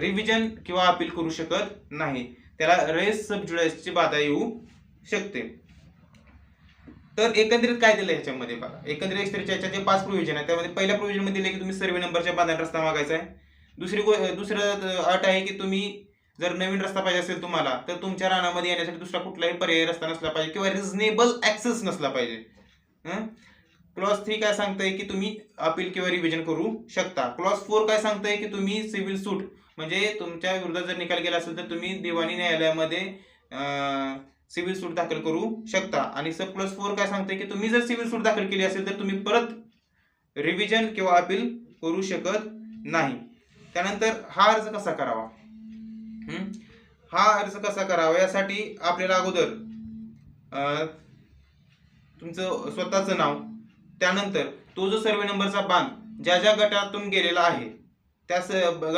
Revision किंवा appeal करू शकत नाही. त्याला रेस सबज्युडायसची बाधा येऊ शकते. तर एकंदरीत काय दिलं ह्याच्यामध्ये बघा. एकंदरीत एक्सत्रीच्या ह्याच्या जे पाच प्रोव्हिजन आहे त्यामध्ये पहिल्या प्रोव्हिजनमध्ये दिले की तुम्ही सर्वे नंबरच्या बांधण्यात रस्ता मागायचा आहे. दुसरी गो दुसरं अट आहे की तुम्ही जर नवीन रस्ता पाहिजे असेल तुम्हाला तर तुमच्या रानामध्ये येण्यासाठी दुसरा कुठलाही पर्याय रस्ता नसला पाहिजे किंवा रिझनेबल ॲक्सेस नसला पाहिजे. क्लॉज थ्री काय सांगताय की तुम्ही अपील किंवा रिव्हिजन करू शकता. क्लॉज फोर काय सांगताय की तुम्ही सिव्हिल सूट म्हणजे तुमच्या विरोधात जर निकाल गेला असेल तर तुम्ही दिवाणी न्यायालयामध्ये सिव्हिल सूट दाखल करू शकता. आणि सब प्लस फोर काय सांगते की तुम्ही जर सिव्हिल सूट दाखल केली असेल तर तुम्ही परत रिव्हिजन किंवा अपील करू शकत नाही. त्यानंतर हा अर्ज कसा करावा? हा अर्ज कसा करावा? यासाठी आपल्याला अगोदर तुमचं स्वतःचं नाव त्यानंतर तो जो सर्वे नंबरचा बांध ज्या ज्या गटातून गेलेला आहे त्या स-